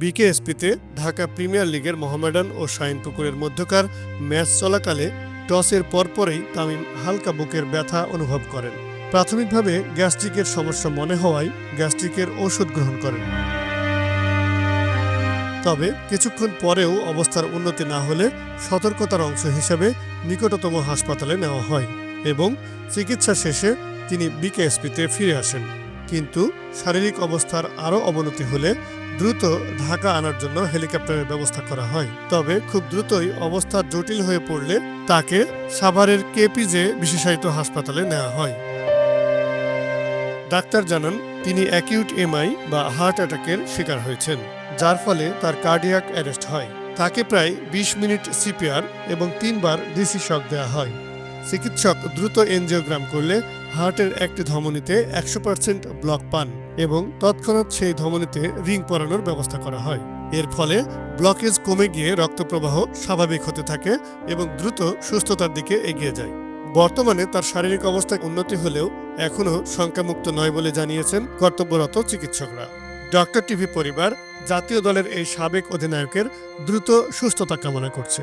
বিকেএসপিতে Dhaka premier লিগের মোহামেডান ও শাইনপুকুরের মধ্যকার match চলাকালে টসের পরপরই তামিম হালকা বুকের ব্যথা অনুভব করেন। প্রাথমিকভাবে গ্যাস্ট্রিকের সমস্যা মনে হওয়ায় গ্যাস্ট্রিকের ওষুধ গ্রহণ করেন। তবে কিছুক্ষণ পরেও অবস্থার উন্নতি না হলে সতর্কতার অংশ হিসেবে নিকটতম হাসপাতালে নেওয়া হয় এবং চিকিৎসা শেষে তিনি বিকেএসপিতে ফিরে আসেন। কিন্তু শারীরিক অবস্থার আরও অবনতি হলে দ্রুত ঢাকা আনার জন্য হেলিকপ্টারের ব্যবস্থা করা হয়। তবে খুব দ্রুতই অবস্থা জটিল হয়ে পড়লে তাকে সাভারের কেপিজে বিশেষায়িত হাসপাতালে নেওয়া হয়। ডাক্তার জানান, তিনি অ্যাকিউট এমআই বা হার্ট অ্যাটাকের শিকার হয়েছেন, যার ফলে তার কার্ডিয়াক অ্যারেস্ট হয়। তাকে প্রায় ২০ মিনিট সিপিআর এবং তিনবার ডিসি শক দেওয়া হয়। চিকিৎসক দ্রুত এনজিওগ্রাম করলে হার্টের একটি ধমনীতে একশো পার্সেন্ট ব্লক পান এবং তৎক্ষণাৎ সেই ধমনীতে রিং পরানোর ব্যবস্থা করা হয়। এর ফলে ব্লকেজ কমে গিয়ে রক্তপ্রবাহ স্বাভাবিক হতে থাকে এবং দ্রুত সুস্থতার দিকে এগিয়ে যায়। বর্তমানে তার শারীরিক অবস্থায় উন্নতি হলেও এখনও শঙ্কামুক্ত নয় বলে জানিয়েছেন কর্তব্যরত চিকিৎসকরা। ডক্টর টিভি পরিবার জাতীয় দলের এই সাবেক অধিনায়কের দ্রুত সুস্থতা কামনা করছে।